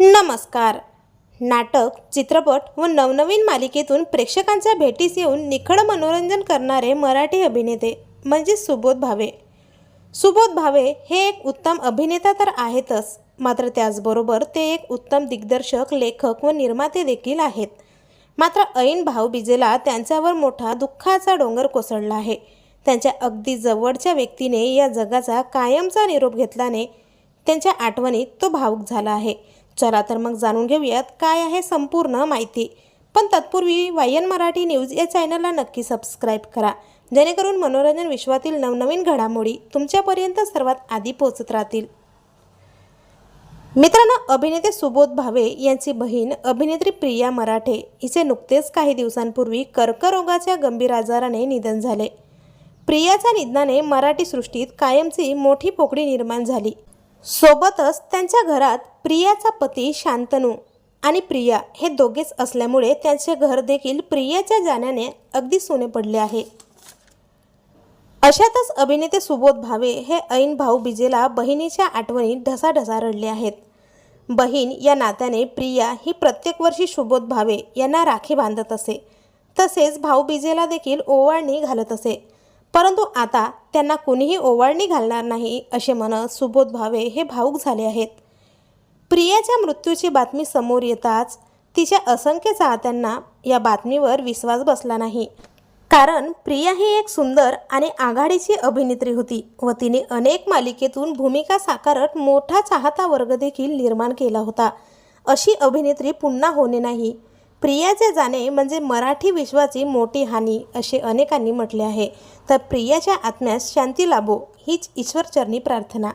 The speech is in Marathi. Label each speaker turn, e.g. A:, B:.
A: नमस्कार. नाटक चित्रपट व नवनवीन मालिकेतून प्रेक्षकांच्या भेटीस येऊन निखळ मनोरंजन करणारे मराठी अभिनेते म्हणजे सुबोध भावे. सुबोध भावे हे एक उत्तम अभिनेता तर आहेतच मात्र त्याचबरोबर ते एक उत्तम दिग्दर्शक लेखक व निर्माते देखील आहेत. मात्र ऐन भाऊबीजेला त्यांच्यावर मोठा दुःखाचा डोंगर कोसळला आहे. त्यांच्या अगदी जवळच्या व्यक्तीने या जगाचा कायमचा निरोप घेतल्याने त्यांच्या आठवणीत तो भावूक झाला आहे. चला तर मग जाणून घेऊयात काय आहे संपूर्ण माहिती. पण तत्पूर्वी वायन मराठी न्यूज या चॅनलला नक्की सबस्क्राईब करा. जेणेकरून मनोरंजन विश्वातील नवनवीन घडामोडी तुमच्यापर्यंत सर्वात आधी पोहोचत राहतील. मित्रांनो अभिनेते सुबोध भावे यांची बहीण अभिनेत्री प्रिया मराठे हिचे नुकतेच काही दिवसांपूर्वी कर्करोगाच्या गंभीर आजाराने निधन झाले. प्रियाच्या निधनाने मराठी सृष्टीत कायमची मोठी पोकळी निर्माण झाली. सोबतच त्यांच्या घरात प्रियाचा पती शांतनू आणि प्रिया हे दोघेच असल्यामुळे त्यांचे घर देखील प्रियाच्या जाण्याने अगदी सोने पडले आहे. अशातच अभिनेते सुबोध भावे हे ऐन भाऊ बिजेला बहिणीच्या आठवणीत ढसाढसा रडले आहेत. बहीण या नात्याने प्रिया ही प्रत्येक वर्षी सुबोध भावे यांना राखी बांधत असे. तसेच भाऊबीजेला देखील ओवाळणी घालत असे. परंतु आता त्यांना कुणीही ओवाळणी घालणार नाही असे म्हणत सुबोध भावे हे भाऊक झाले आहेत. प्रियाच्या मृत्यूची बातमी समोर येताच तिच्या असंख्य चाहत्यांना या बातमीवर विश्वास बसला नाही. कारण प्रिया ही एक सुंदर आणि आघाडीची अभिनेत्री होती व तिने अनेक मालिकेतून भूमिका साकारत मोठा चाहता वर्ग देखील निर्माण केला होता. अशी अभिनेत्री पुन्हा होणे नाही. प्रियाचे जाणे म्हणजे मराठी विश्वाची मोठी हानी असे अनेकांनी म्हटले आहे. तर प्रियाच्या आत्म्यास शांती लाभो हीच ईश्वरचरणी प्रार्थना.